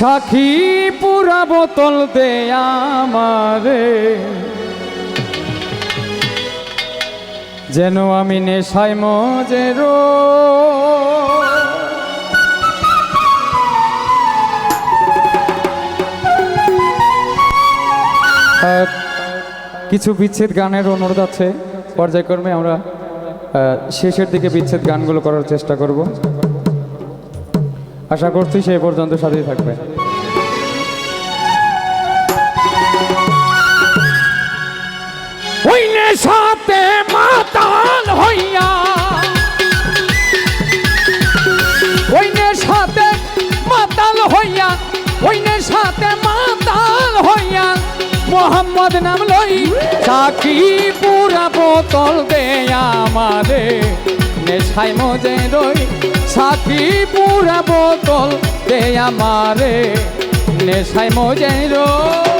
সাক্ষী পুরা বোতল দে আমারে। যেন আমি নেশায় মজেরো কিছু বিচ্ছেদ গানের অনুরোধ আছে। পর্যায়ক্রমে আমরা শেষের দিকে বিচ্ছেদ গানগুলো করার চেষ্টা করব। আশা করছি সেই পর্যন্ত সাথেই থাকবে। সাথে মাতাল হইয়া। ওই সাথে মাতাল হইয়া ওই সাথে মাতাল হইয়া। মোহাম্মদ নাম লই সাকি পুরা বোতল দে আমারে নেশাই মজে রই সাথি পুরা বোতল দে আমারে। নেশাই মজে রই।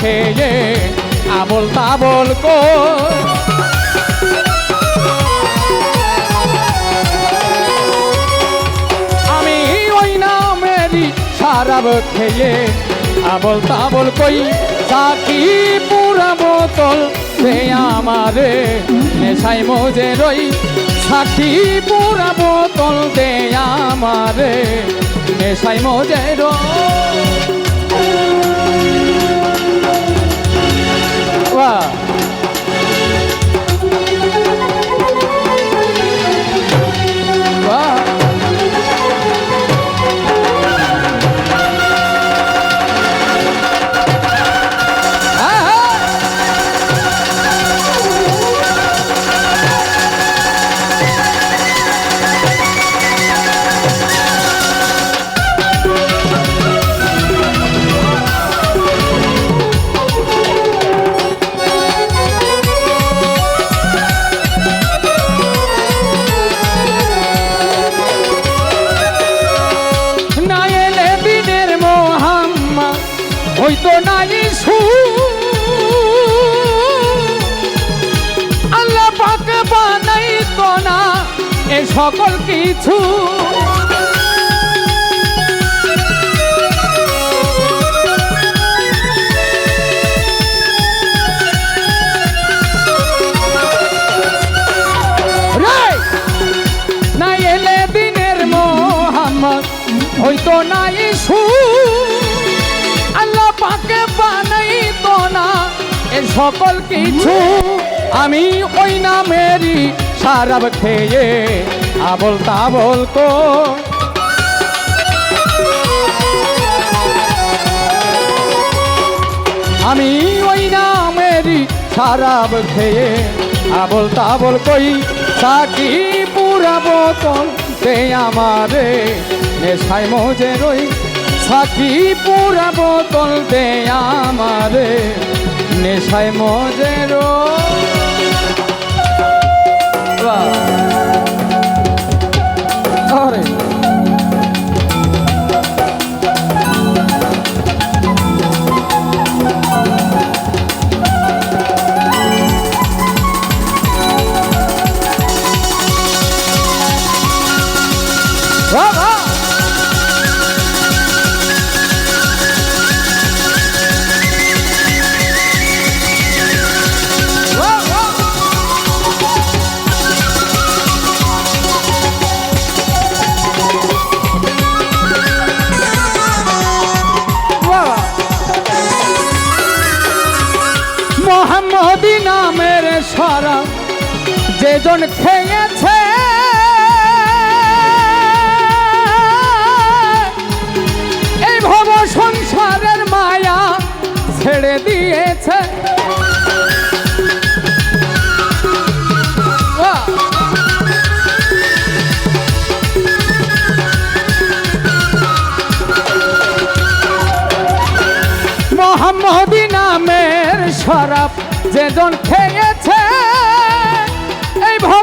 খেয়ে আবল তাবল কো আমি ওই নামেরই সারাব খেয়ে আবল তাবল কই, সাকি পুরা বোতল সে আমারে। নেশাই মজে রই, সাকি পুরা বোতল দে আমারে। নেশাই মজে রই। বাহ বাহ হইতো না ইসু আল্লাহ পাক বানাইতো না এ সকল কিছু। হইতো না ইসু সকল কিছু, আমি ওই নামেরই সারাব খেয়ে আবল তাবল কো আমি ওই নামেরই সারাব খেয়ে আবল তাবল কই সাকি পুরা বোতল তে আমারে? নেশাই মজে রই সাকি পুরা বোতল দে আমারে? নেশাই মজেরো। যেজন খেয়েছে এই ভব সংসারের মায়া ছেড়ে দিয়েছে! মোহাম্মদী নামের শরাব যেজন খেয়েছে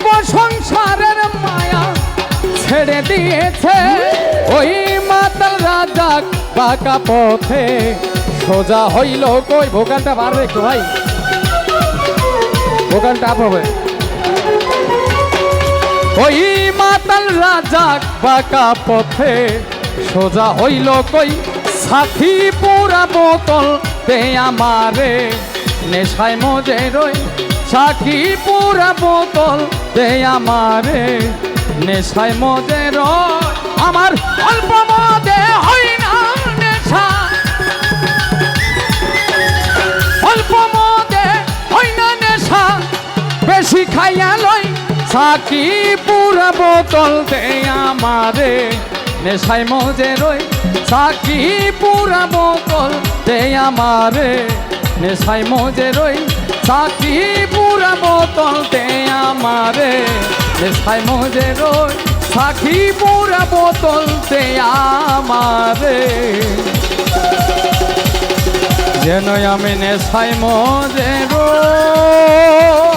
ভব সংসারের মায়া ছেড়ে দিয়েছে। ওই মাতাল রাজা বাঁকা পথে সোজা হইল কই? ভোগানটা বাড়বে একটু ভাই। ভোগানটা আপ হবে। ওই মাতাল রাজা বাঁকা পথে সোজা হইল কই? সাথী পুরা বোতল দে আমারে, নেশায় মজে রই। সাথী পুরা বোতল দে আমারে, নেশায় মজে রই আমার অল্প মদে হই না নেশা। অল্প মদে হই না নেশা। বেশি খাইয়া লই, সাকি পুরা বোতল দে আমারে। নেশাই মজে রই, সাকি পুরা বোতল দে আমারে। নেশাই মজে রই, সাকি পুরা বোতল দে আমারে। নেশায় মজে রই সাখি পুরা বোতল দে আমারে। যেন আমি নেশাই মজে রই